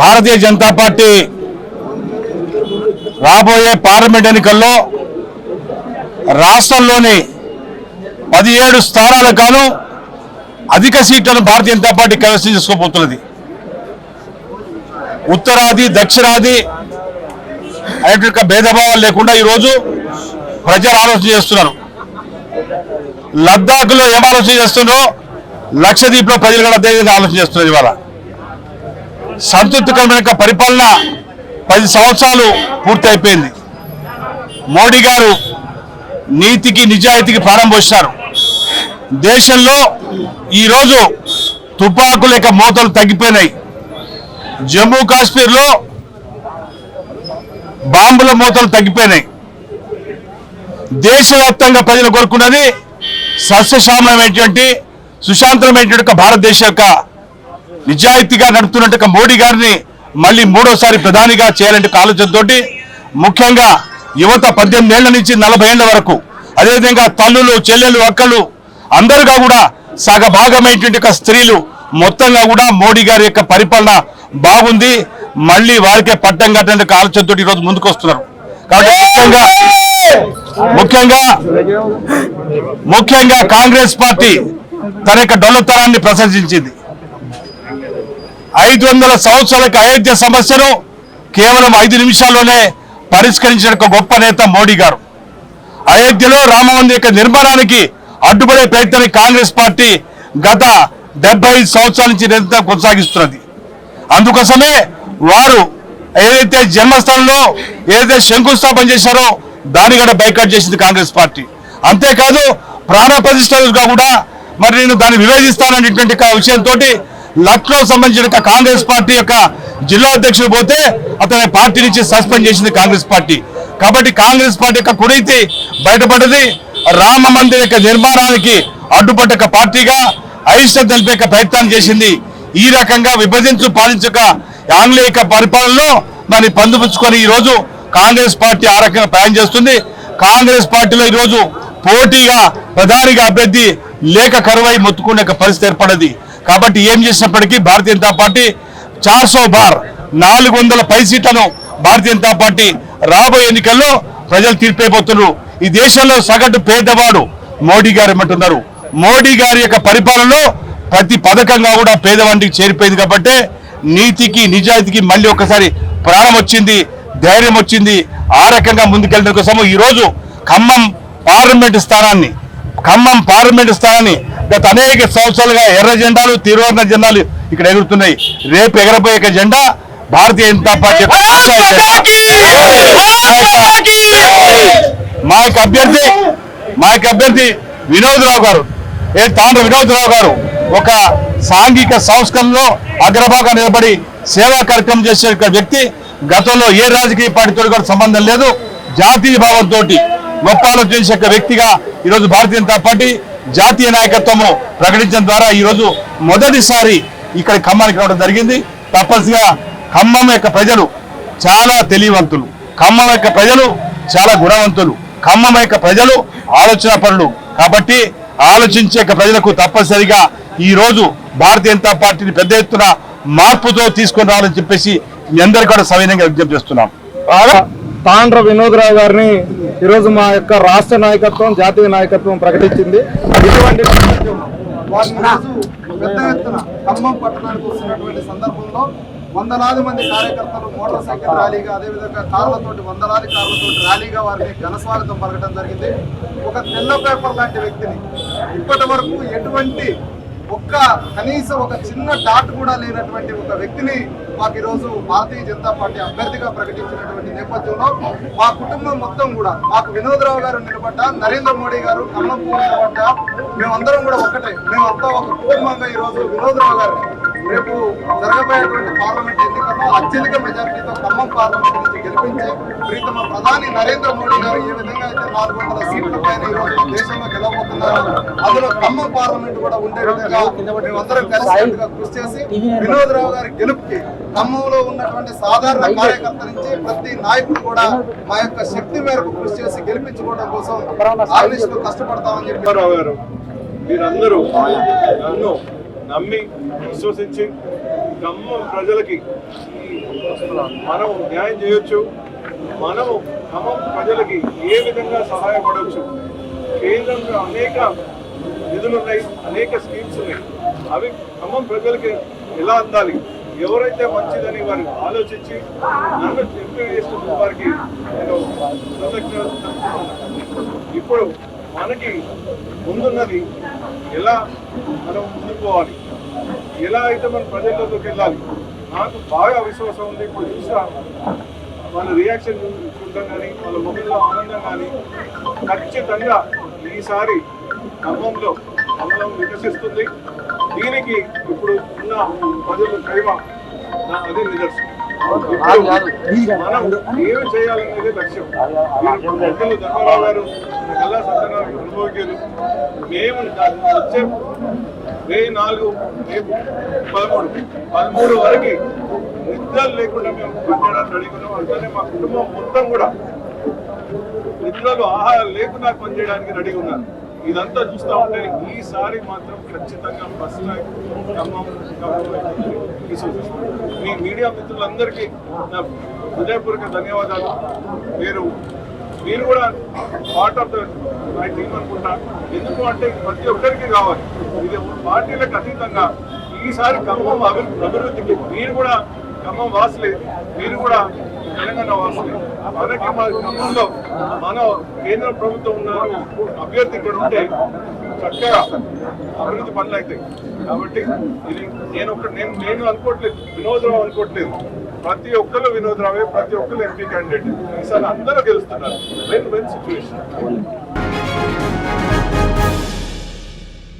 భారతీయ Janata party రాబోయే parliament ఎన్నికల్లో రాష్ట్రంలోని పదిహేడు స్థానాలకు గాను అధిక సీట్లను భారతీయ జనతా పార్టీ కైవసం చేసుకోబోతున్నది. ఉత్తరాది దక్షిణాది అనేటువంటి భేదభావాలు లేకుండా ఈరోజు ప్రజలు ఆలోచన చేస్తున్నారు. లద్దాఖ్లో ఏం ఆలోచన చేస్తున్నారో లక్షద్వీప్లో ప్రజలు కూడా అదేవిధంగా ఆలోచన చేస్తున్నారు ఇవాళ. సంతృప్తికరమైన పరిపాలన పది సంవత్సరాలు పూర్తి అయిపోయింది. మోడీ గారు నీతికి నిజాయితీకి ప్రారంభిస్తారు దేశంలో ఈరోజు తుపాకు యొక్క మూతలు తగ్గిపోయినాయి. జమ్మూ కాశ్మీర్లో బాంబుల మూతలు తగ్గిపోయినాయి. దేశవ్యాప్తంగా ప్రజలు కోరుకున్నది సస్యశ్యామలమైనటువంటి సుశాంతమైనటువంటి భారతదేశం యొక్క నిజాయితీగా నడుపుతున్నట్టు మోడీ గారిని మళ్ళీ మూడోసారి ప్రధానిగా చేయాలంటే ఆలోచనతో ముఖ్యంగా యువత పద్దెనిమిది ఏళ్ళ నుంచి నలభై ఏళ్ళ వరకు అదేవిధంగా తల్లులు చెల్లెలు అక్కలు అందరుగా కూడా సగభాగమైనటువంటి స్త్రీలు మొత్తంగా కూడా మోడీ గారి యొక్క పరిపాలన బాగుంది. మళ్ళీ వారికే పట్టం కట్టడానికి ఆలోచనతో ఈరోజు ముందుకు వస్తున్నారు కాబట్టి ముఖ్యంగా ముఖ్యంగా ముఖ్యంగా కాంగ్రెస్ పార్టీ తన యొక్క డొల్లతనాన్ని ప్రశంసించింది. ఐదు వందల సంవత్సరాలకు అయోధ్య సమస్యను కేవలం ఐదు నిమిషాల్లోనే పరిష్కరించిన ఒక గొప్ప నేత మోడీ గారు. అయోధ్యలో రామమంది యొక్క నిర్మాణానికి అడ్డుపడే ప్రయత్నాన్ని కాంగ్రెస్ పార్టీ గత డెబ్బై ఐదు సంవత్సరాల నుంచి నిరంతరం కొనసాగిస్తున్నది. అందుకోసమే వారు ఏదైతే జన్మస్థలంలో ఏదైతే శంకుస్థాపన చేశారో దాన్ని కూడా బైకాట్ చేసింది కాంగ్రెస్ పార్టీ. అంతేకాదు ప్రాణ ప్రతిష్టలుగా కూడా మరి నేను దాన్ని వివేచిస్తాననేటువంటి విషయంతో లక్నో సంబంధించిన ఒక కాంగ్రెస్ పార్టీ యొక్క జిల్లా అధ్యక్షుడు పోతే అతని పార్టీ నుంచి సస్పెండ్ చేసింది కాంగ్రెస్ పార్టీ. కాబట్టి కాంగ్రెస్ పార్టీ యొక్క కుడైతే బయటపడ్డది. రామ మందిర్ యొక్క నిర్మాణానికి అడ్డుపడ్డ పార్టీగా అయిష్టం తెలిపే ఒక ప్రయత్నం చేసింది. ఈ రకంగా విభజించు పాలించక ఆంగ్లేయ పరిపాలనలో మరి పందుపుచ్చుకొని ఈ రోజు కాంగ్రెస్ పార్టీ ఆ రకంగా ప్రయాణం చేస్తుంది. కాంగ్రెస్ పార్టీలో ఈ రోజు పోటీగా ప్రధానిగా అభ్యర్థి లేక కరువై మొత్తుకునే ఒక పరిస్థితి ఏర్పడది కాబట్టి ఏం చేసినప్పటికీ భారతీయ జనతా పార్టీ చార్సో బార్ నాలుగు వందల పై సీట్లను భారతీయ జనతా పార్టీ రాబోయే ఎన్నికల్లో ప్రజలు తీర్పైపోతున్నారు ఈ దేశంలో సగటు పేదవాడు మోడీ గారు ఏమంటున్నారు? మోడీ గారి యొక్క పరిపాలనలో ప్రతి పథకంగా కూడా పేదవాడికి చేరిపోయింది కాబట్టి నీతికి నిజాయితీకి మళ్ళీ ఒకసారి ప్రాణం వచ్చింది ధైర్యం వచ్చింది. ఆ రకంగా ముందుకెళ్ళడం కోసం ఈరోజు ఖమ్మం పార్లమెంట్ స్థానాన్ని ఖమ్మం పార్లమెంట్ స్థానాన్ని గత అనేక సంవత్సరాలుగా ఎర్ర జెండాలు తీవ్రవర్ణ జెండాలు ఇక్కడ ఎగురుతున్నాయి. రేపు ఎగరబోయే జెండా భారతీయ జనతా పార్టీ. మా యొక్క అభ్యర్థి మా యొక్క అభ్యర్థి వినోద్ రావు గారు ఏ తాండ్ర వినోద్ రావు గారు ఒక సాంఘిక సంస్కరణలో అగ్రభాగా నిలబడి సేవా కార్యక్రమం చేసే వ్యక్తి. గతంలో ఏ రాజకీయ పార్టీతో కూడా సంబంధం లేదు. జాతీయ భావంతో గొప్ప ఒక వ్యక్తిగా ఈరోజు భారతీయ జనతా పార్టీ జాతీయ నాయకత్వము ప్రకటించడం ద్వారా ఈరోజు మొదటిసారి ఇక్కడ ఖమ్మానికి రావడం జరిగింది. తప్పనిసరిగా ఖమ్మం యొక్క ప్రజలు చాలా తెలియవంతులు ఖమ్మం యొక్క ప్రజలు చాలా గుణవంతులు. ఖమ్మం యొక్క ప్రజలు ఆలోచన పనులు కాబట్టి ఆలోచించే యొక్క ప్రజలకు తప్పనిసరిగా ఈ రోజు భారతీయ జనతా పార్టీని పెద్ద ఎత్తున మార్పుతో తీసుకొని రావాలని చెప్పేసి మీ అందరికీ కూడా సవినయంగా విజ్ఞప్తి చేస్తున్నాం. తాండ్ర వినోదరావు గారిని ఈరోజు మా యొక్క రాష్ట్ర నాయకత్వం జాతీయ నాయకత్వం ప్రకటించింది. ఇటువంటి పెద్ద ఎత్తున ఖమ్మం పట్టణానికి వస్తున్నటువంటి సందర్భంలో వందలాది మంది కార్యకర్తలు మోటార్ సైకిల్ ర్యాలీగా అదేవిధంగా కార్లతోటి వందలాది కార్లతోటి ర్యాలీగా వారిని ఘనస్వాగతం పలకడం జరిగింది. ఒక తెల్ల పేపర్ లాంటి వ్యక్తిని ఇప్పటి వరకు ఎటువంటి ఒక్క కనీసం ఒక చిన్న డాట్ కూడా లేనటువంటి ఒక వ్యక్తిని మాకు ఈరోజు భారతీయ జనతా పార్టీ అభ్యర్థిగా ప్రకటించినటువంటి నేపథ్యంలో మా కుటుంబం మొత్తం కూడా మాకు వినోదరావు గారు నిలబడ్డ నరేంద్ర మోడీ గారు కమలం పువ్వు నిలబడ్డ మేమందరం కూడా ఒక్కటే మేమంతా ఒక కుటుంబంగా ఈరోజు వినోదరావు గారు రేపు జరగబోయేటువంటి పార్లమెంట్ ఎన్నికల్లో అత్యధిక మెజారిటీతో ఖమ్మం పార్లమెంట్ నుంచి గెలిపించి ప్రీతమ ప్రధాని నరేంద్ర మోడీ గారు ఏ విధంగా అయితే నాలుగు వందల సీట్ల పైన ఈరోజు దేశంలో గెలవబోతున్నారు. అందులో ఖమ్మం పార్లమెంట్ కూడా ఉండే విధంగా మేమందరం కలిసినట్టుగా కృషి చేసి వినోదరావు గారి గెలుపుకి ఖమ్మంలో ఉన్నటువంటి సాధారణ కార్యకర్త నుంచి ప్రతి నాయకుడు కూడా మా యొక్క శక్తి మేరకు కృషి చేసి గెలిపించుకోవడం కోసం ఆర్మీస్లో కష్టపడతామని చెప్పి గారు మీరందరూ నమ్మి విశ్వసించి ఖమ్మం ప్రజలకి మనం న్యాయం చేయొచ్చు. మనము ఖమ్మం ప్రజలకి ఏ విధంగా సహాయపడవచ్చు కేంద్రంలో అనేక నిధులు ఉన్నాయి అనేక స్కీమ్స్ ఉన్నాయి. అవి ఖమ్మం ప్రజలకి ఎలా అందాలి? ఎవరైతే మంచిదని వారు ఆలోచించి నన్ను ఎంపిక చేసిన వారికి నేను కృతజ్ఞతలు ఇప్పుడు మనకి ముందున్నది ఎలా మనం ముందుకు పోవాలి ఎలా అయితే మన ప్రజల్లోకి వెళ్ళాలి? నాకు బాగా విశ్వాసం ఉంది. ఇప్పుడు చూసా వాళ్ళ రియాక్షన్ చూడటం కానీ వాళ్ళ ముఖంలో ఆనందం కానీ ఖచ్చితంగా ఈసారి ఖమ్మంలో ఖమ్మం వికసిస్తుంది. దీనికి ఇప్పుడు ఉన్న ప్రజల ప్రేమ నా అదే నిదర్శనం. మనం ఏమి చేయాలనేది లక్ష్యం. ప్రజలు పెద్దలు ధర్మరావు గారు గల్లా సత్యనారాయణ అనుభవజ్ఞులు మేము వచ్చే. మే నాలుగు మే పదమూడు పదమూడు వరకు నిద్రలు లేకుండా మేము పనిచేయడానికి అడుగున్నాం అందుకనే మా కుటుంబం మొత్తం కూడా నిద్రలు ఆహారం లేకుండా పనిచేయడానికి రెడీ ఉన్నారు. ఇదంతా చూస్తా ఉంటే ఈసారి మాత్రం ఖచ్చితంగా ఫస్ట్ ఖమ్మం మీ మీడియా మిత్రులందరికీ నా హృదయపూర్వక ధన్యవాదాలు. మీరు మీరు కూడా part of the my team అనుకుంటా. ఎందుకు అంటే ప్రతి ఒక్కరికి కావాలి. ఇది పార్టీలకు అతీతంగా ఈసారి ఖమ్మం అభి- అభివృద్ధికి మీరు కూడా ఖమ్మం వాసులే. మీరు కూడా తెలంగాణ వాసులే. మనకి మన ఖమ్మంలో మన కేంద్ర ప్రభుత్వం ఉన్న అభ్యర్థి ఇక్కడ ఉంటే చక్కగా అభివృద్ధి పనులు అవుతాయి కాబట్టి ఇది నేను ఒక నేను నేను అనుకోవట్లేదు. వినోదరావు అనుకోవట్లేదు. ప్రతి ఒక్కరు వినోదరావే ప్రతి ఒక్కరు ఎంపీ క్యాండిడేట్ ఈసారి అందరూ గెలుస్తున్నారు. When when situation